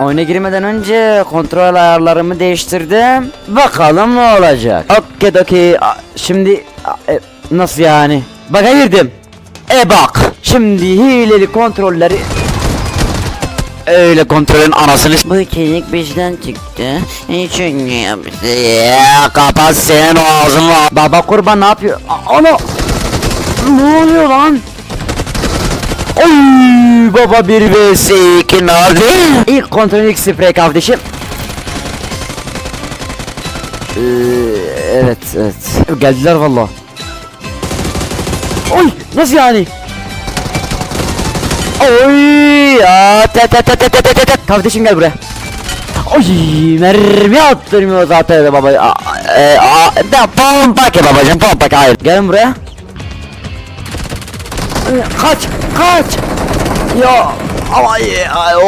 Oyuna girmeden önce kontrol ayarlarımı değiştirdim. Bakalım ne olacak. Okey okey. Şimdi e, nasıl yani? Baka girdim. E bak. Şimdi hileli kontrolleri Öyle kontrolün anasını Bu keyik bizden çıktı. Çünkü yaptı. Ya kapat senin ağzını. Baba kurban ne yapıyor? A- Ana. Ne oluyor lan? Oy Baba 1 vs 2 nazi. İlk kontrolün ilk sprey kardeşim. Ee, evet evet. Geldiler valla. Oy nasıl yani? Oy ya te te te te te te te Kardeşim gel buraya. Oy mermi attırmıyor zaten de baba. A, e, a, da pompa ya babacım pompa hayır. Gelin buraya. Kaç kaç 야, 아와예, 아오.